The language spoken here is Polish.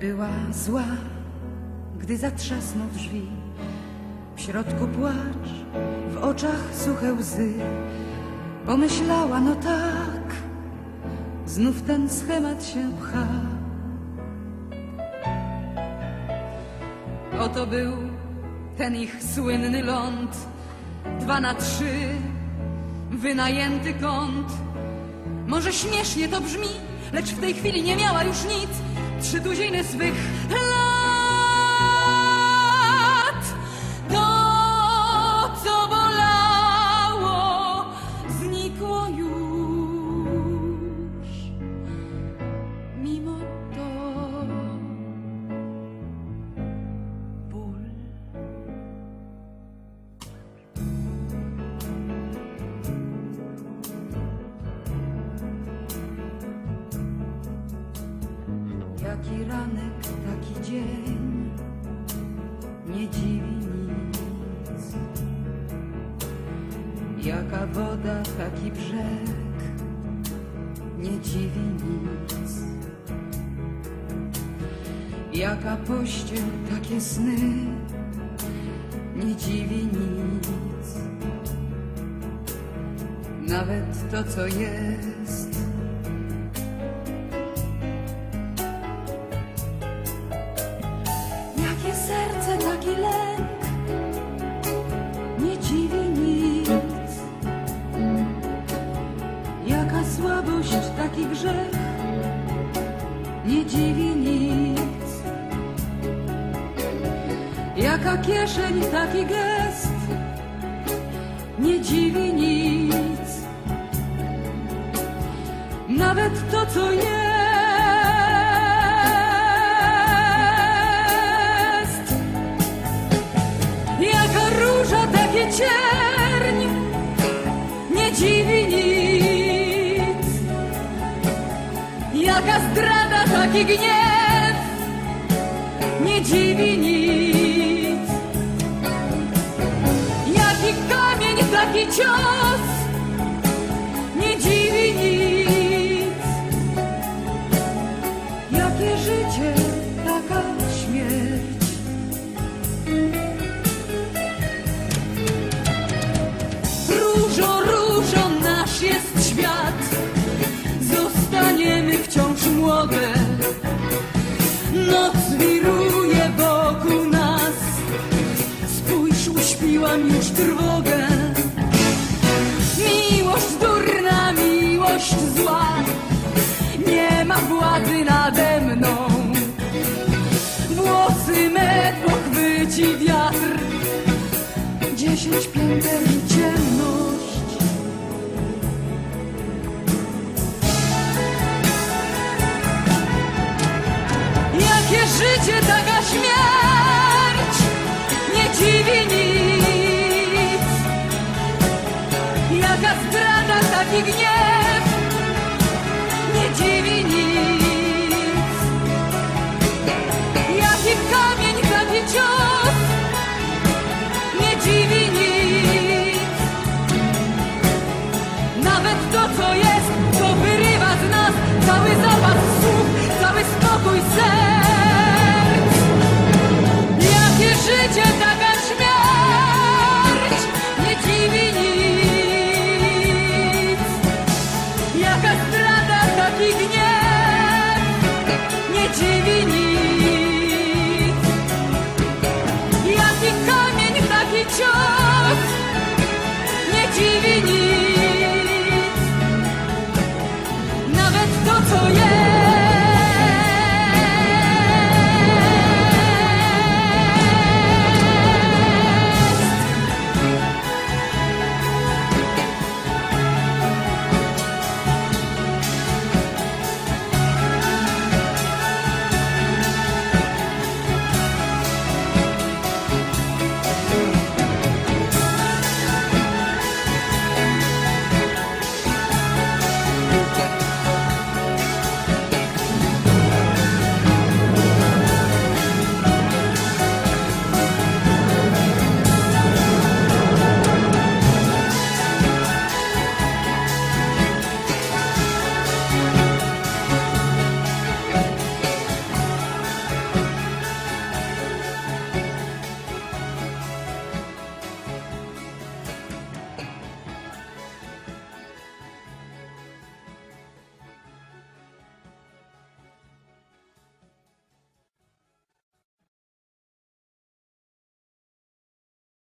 Była zła, gdy zatrzasnął drzwi. W środku płacz, w oczach suche łzy. Pomyślała, no tak, znów ten schemat się pcha. Oto był ten ich słynny ląd, dwa na trzy, wynajęty kąt. Może śmiesznie to brzmi, lecz w tej chwili nie miała już nic. Trzy tuziny swych lat. Jaki ranek, taki dzień, nie dziwi nic. Jaka woda, taki brzeg, nie dziwi nic. Jaka pościel, takie sny, nie dziwi nic. Nawet to, co jest. Dziwi nic. Jaka kieszeń, taki gest, nie dziwi nic. Nawet to, co jest. Jaka róża, takie cierń, taki gniew, nie dziwi nic. Jaki kamień, taki cios, nie dziwi nic. Jakie życie, taka śmierć. Różo, różo, nasz jest świat. Zostaniemy wciąż młode. Nie ma władzy nade mną. Włosy me pochwyci wiatr dziesięć pięter cały zapas